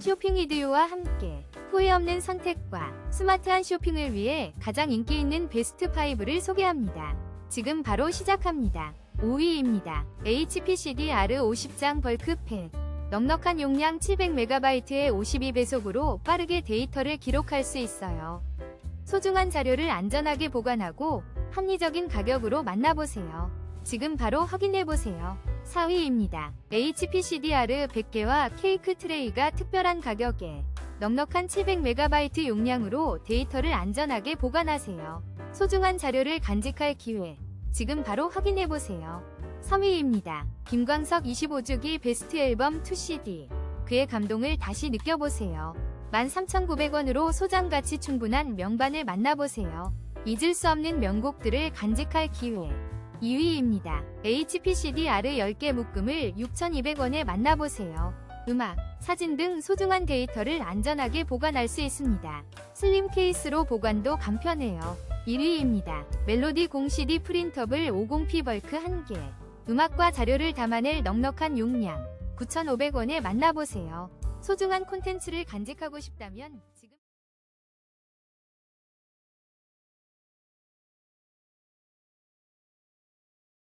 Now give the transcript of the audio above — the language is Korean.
쇼핑 이디오와 함께 후회 없는 선택과 스마트한 쇼핑을 위해 가장 인기 있는 베스트 5를 소개합니다. 지금 바로 시작합니다. 5위입니다. HP CD-R 50장 벌크팩. 넉넉한 용량 700MB의 52배속으로 빠르게 데이터를 기록할 수 있어요. 소중한 자료를 안전하게 보관하고 합리적인 가격으로 만나보세요. 지금 바로 확인해보세요. 4위입니다. HP CDR 100개와 케이크 트레이가 특별한 가격에 넉넉한 700MB 용량으로 데이터를 안전하게 보관하세요. 소중한 자료를 간직할 기회. 지금 바로 확인해보세요. 3위입니다. 김광석 25주기 베스트 앨범 2CD. 그의 감동을 다시 느껴보세요. 13,900원으로 소장가치 충분한 명반을 만나보세요. 잊을 수 없는 명곡들을 간직할 기회. 2위입니다. HP CD-R 10개 묶음을 6,200원에 만나보세요. 음악, 사진 등 소중한 데이터를 안전하게 보관할 수 있습니다. 슬림 케이스로 보관도 간편해요. 1위입니다. 멜로디 공 CD 프린터블 50p 벌크 1개. 음악과 자료를 담아낼 넉넉한 용량 9,500원에 만나보세요. 소중한 콘텐츠를 간직하고 싶다면